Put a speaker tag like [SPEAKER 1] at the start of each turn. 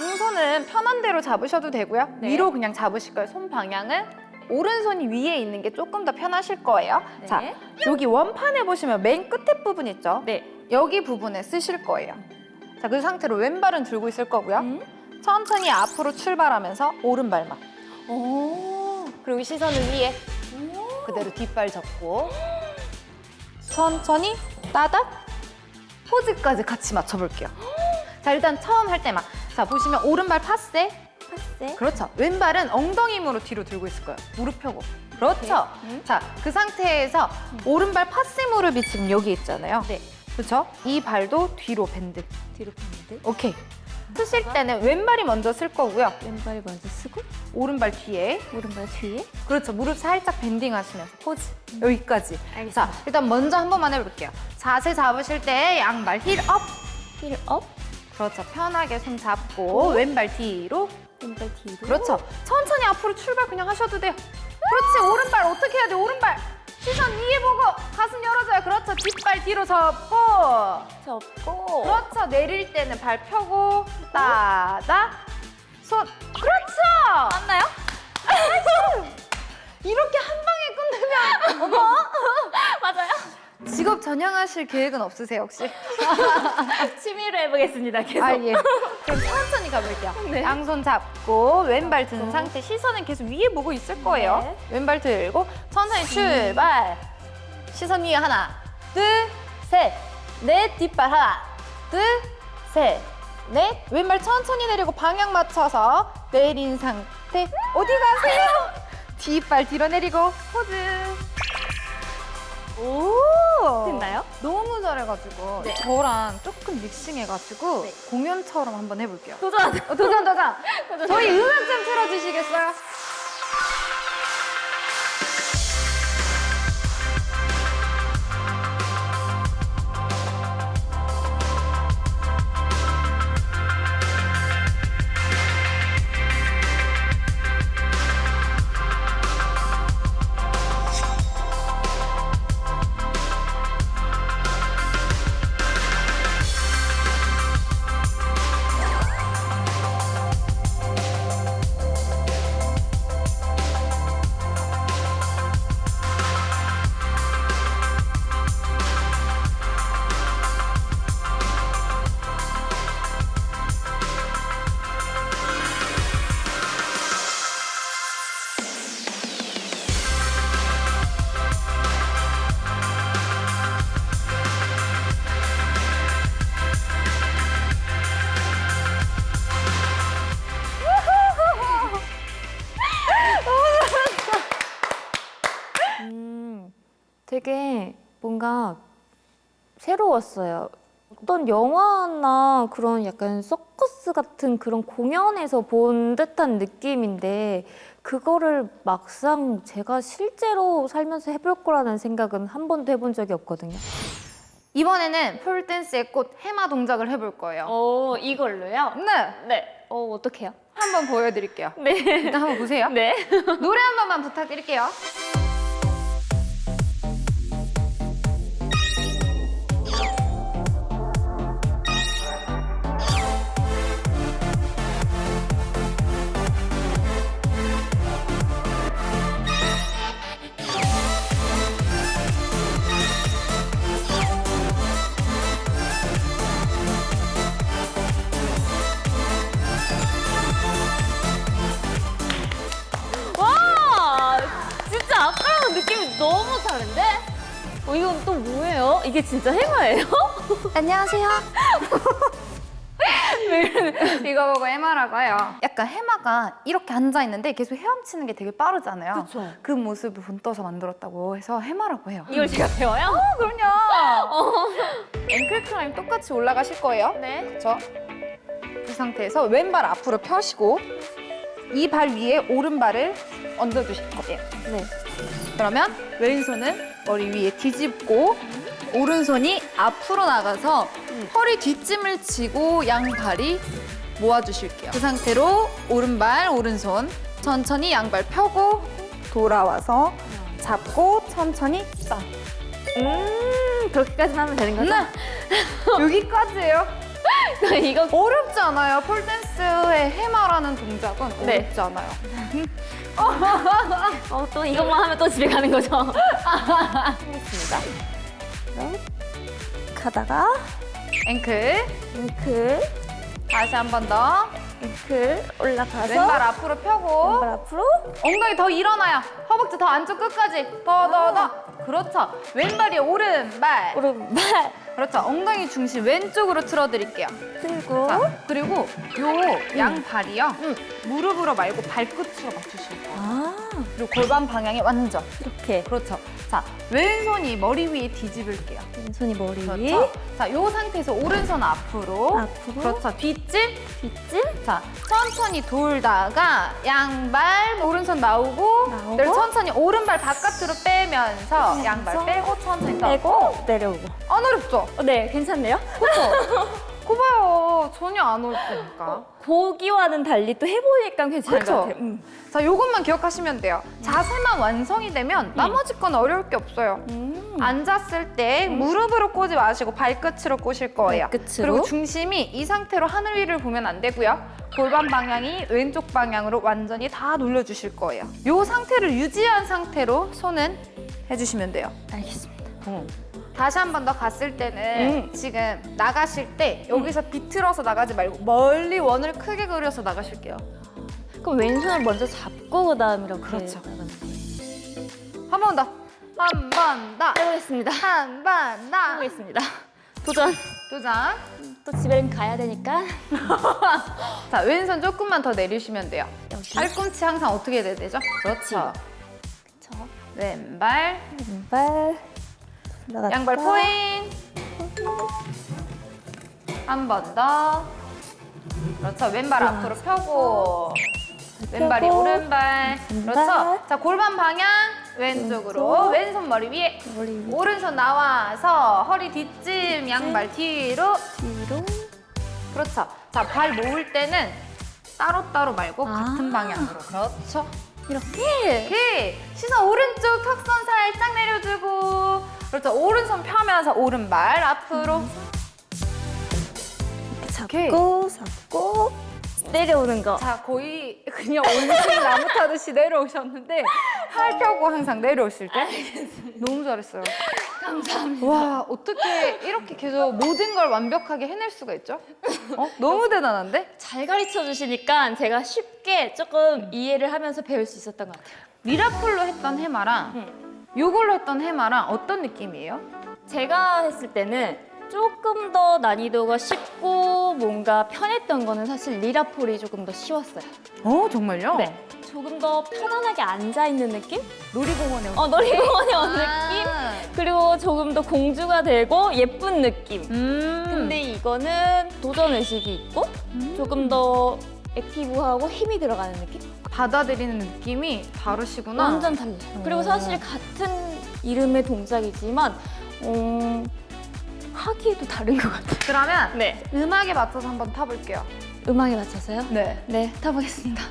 [SPEAKER 1] 양손은 편한 대로 잡으셔도 되고요.
[SPEAKER 2] 네.
[SPEAKER 1] 위로 그냥 잡으실 거예요. 손 방향은 오른손이 위에 있는 게 조금 더 편하실 거예요.
[SPEAKER 2] 네.
[SPEAKER 1] 자, 여기 원판에 보시면 맨 끝에 부분 있죠?
[SPEAKER 2] 네.
[SPEAKER 1] 여기 부분에 쓰실 거예요. 자, 그 상태로 왼발은 들고 있을 거고요.
[SPEAKER 2] 음.
[SPEAKER 1] 천천히 앞으로 출발하면서 오른발만.
[SPEAKER 2] 오.
[SPEAKER 3] 그리고 시선을 위에 그대로 뒷발 접고
[SPEAKER 1] 천천히 따닥 포즈까지 같이 맞춰볼게요. 자 일단 처음 할 때만 자 보시면 오른발 파세
[SPEAKER 2] 파세.
[SPEAKER 1] 그렇죠. 왼발은 엉덩이 힘으로 뒤로 들고 있을 거예요. 무릎 펴고 그렇죠.
[SPEAKER 2] 음.
[SPEAKER 1] 자 그 상태에서 오른발 파세 무릎이 지금 여기 있잖아요.
[SPEAKER 2] 네.
[SPEAKER 1] 그렇죠. 이 발도 뒤로 밴드.
[SPEAKER 2] 뒤로 펴는데
[SPEAKER 1] 오케이. 쓰실 때는 왼발이 먼저 쓸 거고요.
[SPEAKER 2] 왼발 먼저 쓰고
[SPEAKER 1] 오른발 뒤에
[SPEAKER 2] 오른발 뒤에.
[SPEAKER 1] 그렇죠. 무릎 살짝 밴딩 하시면서 포즈. 여기까지.
[SPEAKER 2] 알겠습니다.
[SPEAKER 1] 자, 일단 먼저 한 번만 해볼게요. 자세 잡으실 때 양발 힐 업.
[SPEAKER 2] 힐 업.
[SPEAKER 1] 그렇죠. 편하게 손 잡고 왼발 뒤로.
[SPEAKER 2] 왼발 뒤로.
[SPEAKER 1] 그렇죠. 천천히 앞으로 출발 그냥 하셔도 돼요. 그렇지. 오른발 어떻게 해야 돼? 오른발. 시선 위에 보고 가슴 열어줘요. 그렇죠. 뒷발 뒤로 접고.
[SPEAKER 2] 접고.
[SPEAKER 1] 그렇죠. 내릴 때는 발 펴고 따다 손. 그렇죠.
[SPEAKER 2] 맞나요?
[SPEAKER 1] 이렇게 한 방에 끝내면
[SPEAKER 2] 맞아요.
[SPEAKER 1] 직업 전향하실 계획은 없으세요 혹시?
[SPEAKER 2] 취미로 해보겠습니다. 계속.
[SPEAKER 1] 아 예. 그럼 천천히 가볼게요.
[SPEAKER 2] 네.
[SPEAKER 1] 양손 잡고 왼발 든 상태 시선은 계속 위에 보고 있을 거예요.
[SPEAKER 2] 네.
[SPEAKER 1] 왼발 들고 천천히 출발. 시선 위에 하나, 둘, 셋, 넷 뒷발 하나, 둘, 셋, 넷. 왼발 천천히 내리고 방향 맞춰서 내린 상태. 어디 가세요? 뒷발 뒤로 내리고 포즈. 오!
[SPEAKER 2] 됐나요?
[SPEAKER 1] 너무 잘해가지고
[SPEAKER 2] 네.
[SPEAKER 1] 저랑 조금 믹싱해가지고
[SPEAKER 2] 네.
[SPEAKER 1] 공연처럼 한번 해볼게요.
[SPEAKER 2] 도전.
[SPEAKER 1] 어, 도전 도전. 저희 음악 좀 틀어주시겠어요?
[SPEAKER 2] 되게 뭔가 새로웠어요. 어떤 영화나 그런 약간 서커스 같은 그런 공연에서 본 듯한 느낌인데 그거를 막상 제가 실제로 살면서 해볼 거라는 생각은 한 번도 해본 적이 없거든요.
[SPEAKER 1] 이번에는 폴댄스의 꽃 해마 동작을 해볼 거예요.
[SPEAKER 2] 어, 이걸로요?
[SPEAKER 1] 네,
[SPEAKER 2] 네. 어, 어떡해요?
[SPEAKER 1] 한번 보여드릴게요.
[SPEAKER 2] 네.
[SPEAKER 1] 일단 한번 보세요.
[SPEAKER 2] 네.
[SPEAKER 1] 노래 한 번만 부탁드릴게요.
[SPEAKER 2] 어, 이건 또 뭐예요? 이게 진짜 해마예요?
[SPEAKER 1] 안녕하세요. 이거 보고 해마라고 해요. 약간 해마가 이렇게 앉아 있는데 계속 헤엄치는 게 되게 빠르잖아요.
[SPEAKER 2] 그쵸.
[SPEAKER 1] 그 모습을 본떠서 만들었다고 해서 해마라고 해요.
[SPEAKER 2] 이걸 제가 배워요?
[SPEAKER 1] 어, 그럼요. 앵클 클라임 똑같이 올라가실 거예요.
[SPEAKER 2] 네.
[SPEAKER 1] 그렇죠? 그 상태에서 왼발 앞으로 펴시고 이 발 위에 오른발을 얹어주실 거예요.
[SPEAKER 2] 네.
[SPEAKER 1] 그러면 왼손은 머리 위에 뒤집고 오른손이 앞으로 나가서 허리 뒷짐을 치고 양발이 모아주실게요. 그 상태로 오른발, 오른손 천천히 양발 펴고 돌아와서 잡고 천천히 딱.
[SPEAKER 2] 음, 그렇게까지만 하면 되는 거죠?
[SPEAKER 1] 네. 여기까지예요.
[SPEAKER 2] 이거
[SPEAKER 1] 어렵지 않아요. 폴댄스의 해마라는 동작은
[SPEAKER 2] 네.
[SPEAKER 1] 어렵지 않아요.
[SPEAKER 2] 어, 또 이것만 하면 또 집에 가는 거죠. 하겠습니다. 네. 가다가
[SPEAKER 1] 앵클.
[SPEAKER 2] 앵클,
[SPEAKER 1] 다시 한 번 더.
[SPEAKER 2] 앵클 올라가서
[SPEAKER 1] 왼발 앞으로 펴고.
[SPEAKER 2] 왼발 앞으로
[SPEAKER 1] 엉덩이 더 일어나요. 허벅지 더 안쪽 끝까지. 더, 더, 더. 그렇죠. 왼발이 오른발.
[SPEAKER 2] 오른발
[SPEAKER 1] 그렇죠. 엉덩이 중심 왼쪽으로 틀어드릴게요.
[SPEAKER 2] 들고
[SPEAKER 1] 자, 그리고 요 양발이요. 무릎으로 말고 발끝으로 맞추실 거예요.
[SPEAKER 2] 아
[SPEAKER 1] 그리고 골반 방향이 완전.
[SPEAKER 2] 이렇게
[SPEAKER 1] 그렇죠. 자, 왼손이 머리 위에 뒤집을게요.
[SPEAKER 2] 왼손이 머리 위에
[SPEAKER 1] 그렇죠. 자, 요 상태에서 오른손 앞으로.
[SPEAKER 2] 앞으로
[SPEAKER 1] 그렇죠. 뒷질.
[SPEAKER 2] 뒷질
[SPEAKER 1] 자, 천천히 돌다가 양발 오른손 나오고,
[SPEAKER 2] 나오고.
[SPEAKER 1] 그리고 천천히 오른발 바깥으로 빼면서
[SPEAKER 2] 빼면서.
[SPEAKER 1] 양발 빼고 천천히 더.
[SPEAKER 2] 빼고 내려오고
[SPEAKER 1] 안 어렵죠?
[SPEAKER 2] 어, 네 괜찮네요.
[SPEAKER 1] 그렇죠? 거 봐요. 전혀 안 어렵다니까.
[SPEAKER 2] 보기와는 달리 또 해보니까 괜찮은
[SPEAKER 1] 그쵸?
[SPEAKER 2] 것 같아요. 음.
[SPEAKER 1] 자, 요것만 기억하시면 돼요. 자세만 완성이 되면 나머지 건 어려울 게 없어요.
[SPEAKER 2] 음.
[SPEAKER 1] 앉았을 때 무릎으로 꼬지 마시고 발끝으로 꼬실 거예요.
[SPEAKER 2] 발끝으로?
[SPEAKER 1] 그리고 중심이 이 상태로 하늘 위를 보면 안 되고요. 골반 방향이 왼쪽 방향으로 완전히 다 돌려주실 거예요. 이 상태를 유지한 상태로 손은 해주시면 돼요.
[SPEAKER 2] 알겠습니다.
[SPEAKER 1] 다시 한 번 더 갔을 때는
[SPEAKER 2] 음.
[SPEAKER 1] 지금 나가실 때 여기서 비틀어서 나가지 말고 멀리 원을 크게 그려서 나가실게요.
[SPEAKER 2] 그럼 왼손을 먼저 잡고 그다음 이렇게
[SPEAKER 1] 그렇죠. 한 번 더. 한 번 더.
[SPEAKER 2] 해보겠습니다.
[SPEAKER 1] 한 번 더.
[SPEAKER 2] 해보겠습니다. 도전.
[SPEAKER 1] 도전.
[SPEAKER 2] 또 집에 가야 되니까
[SPEAKER 1] 자, 왼손 조금만 더 내리시면 돼요.
[SPEAKER 2] 여기
[SPEAKER 1] 팔꿈치 항상 어떻게 돼야 되죠? 그렇죠.
[SPEAKER 2] 저
[SPEAKER 1] 왼발,
[SPEAKER 2] 왼발 나갔다.
[SPEAKER 1] 양발 포인. 한 번 더. 그렇죠. 왼발 앞으로 펴고. 왼발이
[SPEAKER 2] 펴고.
[SPEAKER 1] 오른발.
[SPEAKER 2] 왼발.
[SPEAKER 1] 그렇죠. 자, 골반 방향 왼쪽으로.
[SPEAKER 2] 왼쪽.
[SPEAKER 1] 왼손 머리 위에.
[SPEAKER 2] 머리 위에
[SPEAKER 1] 오른손 나와서 허리 뒤쯤 양발 뒤로.
[SPEAKER 2] 뒤로
[SPEAKER 1] 그렇죠. 자, 발 모을 때는 따로따로 말고
[SPEAKER 2] 아.
[SPEAKER 1] 같은 방향으로. 그렇죠.
[SPEAKER 2] 이렇게
[SPEAKER 1] 오케이. 시선 오른쪽 턱선 살짝 내려주고. 그렇죠. 오른손 펴면서 오른발 앞으로.
[SPEAKER 2] 이렇게 잡고 잡고 내려오는 거.
[SPEAKER 1] 자, 거의 그냥 온순히 나무 타듯이 내려오셨는데 팔 펴고 항상 내려오실 때 너무 잘했어요. 감사합니다. 와, 어떻게 이렇게 계속 모든 걸 완벽하게 해낼 수가 있죠? 어? 너무 대단한데?
[SPEAKER 2] 잘 가르쳐 주시니까 제가 쉽게 조금 이해를 하면서 배울 수 있었던 것 같아요.
[SPEAKER 1] 미라클로 했던 해마랑 요걸로 했던 해마랑 어떤 느낌이에요?
[SPEAKER 2] 제가 했을 때는 조금 더 난이도가 쉽고 뭔가 편했던 거는 사실 리라폴이 조금 더 쉬웠어요.
[SPEAKER 1] 어, 정말요?
[SPEAKER 2] 네. 조금 더 편안하게 앉아 있는 느낌?
[SPEAKER 1] 놀이공원에
[SPEAKER 2] 어, 놀이공원에 온 느낌?
[SPEAKER 1] 아.
[SPEAKER 2] 그리고 조금 더 공주가 되고 예쁜 느낌.
[SPEAKER 1] 음.
[SPEAKER 2] 근데 이거는 도전 의식이 있고 조금 더 액티브하고 힘이 들어가는 느낌?
[SPEAKER 1] 받아들이는 느낌이 다르시구나.
[SPEAKER 2] 완전 달라요. 그리고 사실 같은 이름의 동작이지만 어, 하기에도 다른 것 같아요.
[SPEAKER 1] 그러면
[SPEAKER 2] 네.
[SPEAKER 1] 음악에 맞춰서 한번 타볼게요.
[SPEAKER 2] 음악에 맞춰서요?
[SPEAKER 1] 네.
[SPEAKER 2] 네, 타보겠습니다.